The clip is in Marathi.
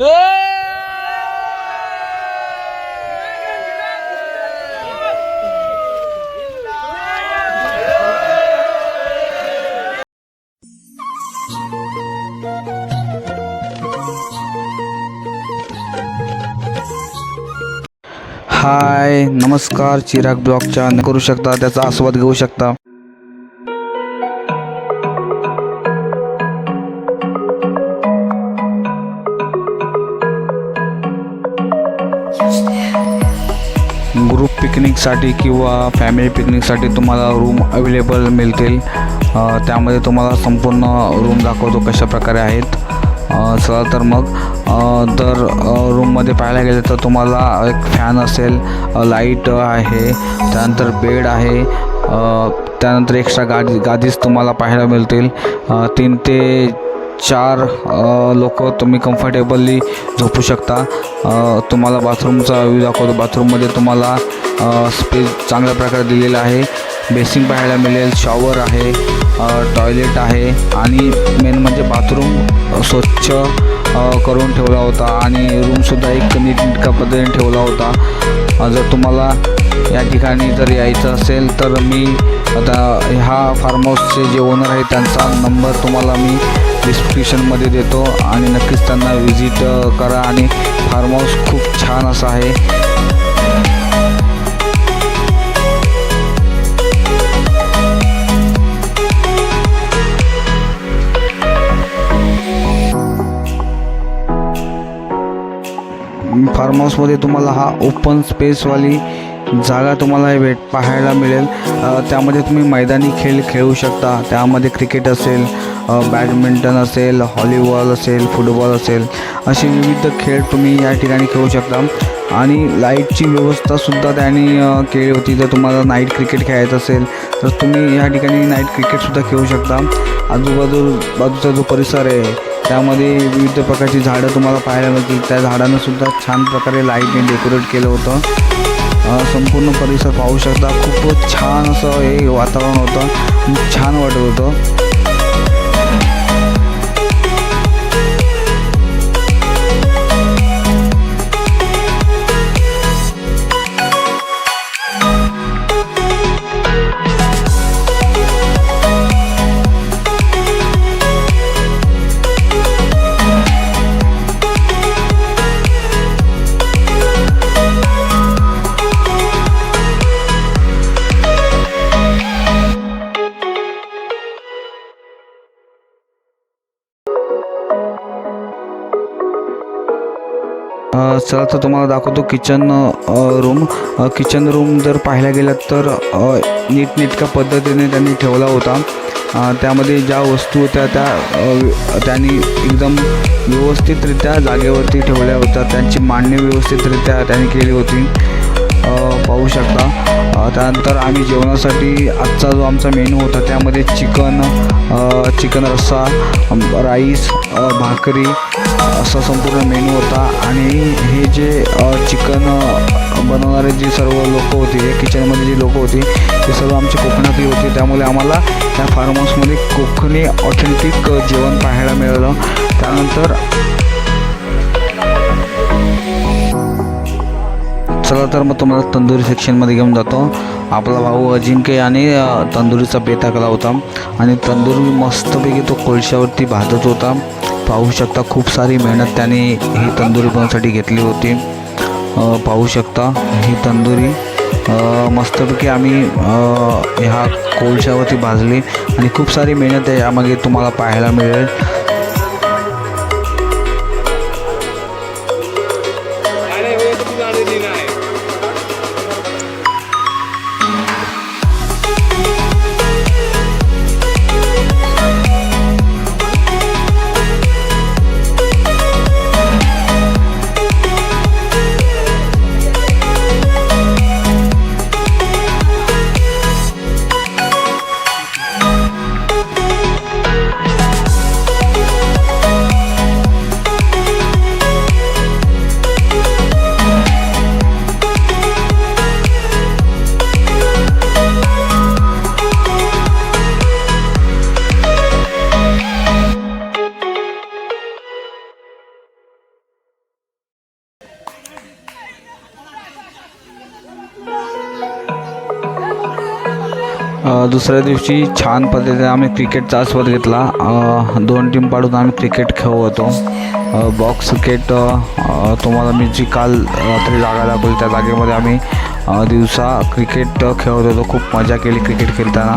हाय नमस्कार चिराग ब्लॉगच्या करू शकता त्याचा आस्वाद घेऊ शकता. पिकनिकसाठी किंवा फॅमिली पिकनिकसाठी तुम्हाला रूम अवेलेबल मिळतील. त्यामध्ये तुम्हाला संपूर्ण रूम दाखवतो कशा प्रकारे आहेत. चला तर मग. तर रूममध्ये पाहायला गेलं तर तुम्हाला एक फॅन असेल लाइट आहे त्यानंतर बेड आहे त्यानंतर एक्स्ट्रा गादी गादीच तुम्हाला पाहायला मिळतील. तीन ते चार लोक तुम्ही कम्फर्टेबली झोपू शकता. तुम्हाला बाथरूमचा व्ह्यू दाखवतो. बाथरूममध्ये तुम्हाला स्पेस चांगल्या प्रकारे दिलेला आहे. बेसिंग पाहायला मिळेल. शॉवर आहे. टॉयलेट आहे. आणि मेन म्हणजे बाथरूम स्वच्छ करून ठेवला होता. आणि रूमसुद्धा एक नीटनेटका पद्धतीने ठेवला होता. जर तुम्हाला या ठिकाणी जर यायचं असेल तर मी आता ह्या फार्म हाऊसचे जे ओनर आहे त्यांचा नंबर तुम्हाला मी डिस्क्रिप्शनमध्ये देतो आणि नक्कीच त्यांना विजिट करा आणि फार्म हाऊस खूप छान असं आहे. फार्म हाऊसमध्ये तुम्हाला हा ओपन स्पेसवाली जागा तुम्हाला भेट पाहायला मिळेल. त्यामध्ये तुम्ही मैदानी खेळ खेळू शकता. त्यामध्ये क्रिकेट असेल बॅडमिंटन असेल हॉलीबॉल असेल फुटबॉल असेल असे विविध खेळ तुम्ही या ठिकाणी खेळू शकता. आणि लाईटची व्यवस्थासुद्धा त्यांनी केली होती. जर तुम्हाला नाईट क्रिकेट खेळायचं असेल तर तुम्ही या ठिकाणी नाईट क्रिकेटसुद्धा खेळू शकता. आजूबाजू बाजूचा जो परिसर आहे त्यामध्ये विविध प्रकारची झाडं तुम्हाला पाहायला मिळतील. त्या झाडांनासुद्धा छान प्रकारे लाईटने डेकोरेट केलं होतं. संपूर्ण परिसर पाहू शकता. खूपच छान असं हे वातावरण होतं. छान वाटत होतं. चला तर तुम्हाला दाखवतो किचन रूम किचन रूम जर पाहायला गेलात तर नीटनेटक्या पद्धतीने त्यांनी ठेवला होता. त्यामध्ये ज्या वस्तू होत्या त्या त्यांनी एकदम व्यवस्थितरित्या जागेवरती ठेवल्या होत्या. त्यांची मांडणी व्यवस्थितरित्या त्यांनी केली होती. पाहू शकता. त्यानंतर आम्ही जेवणासाठी आजचा जो आमचा मेनू होता त्यामध्ये चिकन चिकन रस्सा राईस भाकरी असा संपूर्ण मेनू होता. आणि हे जे चिकन बनवणारे जे सर्व लोक होते किचनमध्ये जी लोक होती ते सर्व आमचे कोकणातली होते. त्यामुळे आम्हाला त्या फार्म हाऊसमध्ये कोकणी ऑथेंटिक जेवण पाहायला मिळालं. त्यानंतर चला तर मग तुम्हाला तंदुरी सेक्शनमध्ये घेऊन जातो. आपला भाऊ अजिंक्य याने तंदुरीचा बेताकला होता. आणि तंदुरी मस्तपैकी तो कोळशावरती भाजत होता. पाहू शकता खूप सारी मेहनत त्याने ही तंदुरी बनवण्यासाठी घेतली होती. पाहू शकता ही तंदुरी. मस्तपैकी आम्ही ह्या कोळशावरती भाजली. आणि खूप सारी मेहनत यामागे तुम्हाला पाहायला मिळेल. दुसऱ्या दिवशी छान पद्धतीने आम्ही क्रिकेटचा आस्वाद घेतला. दोन टीम पाडून आम्ही क्रिकेट खेळत होतो. बॉक्स क्रिकेट तुम्हाला मी जी काल रात्री जागा दाखवली त्या जागेमध्ये आम्ही दिवसा क्रिकेट खेळत होतो. खूप मजा केली क्रिकेट खेळताना.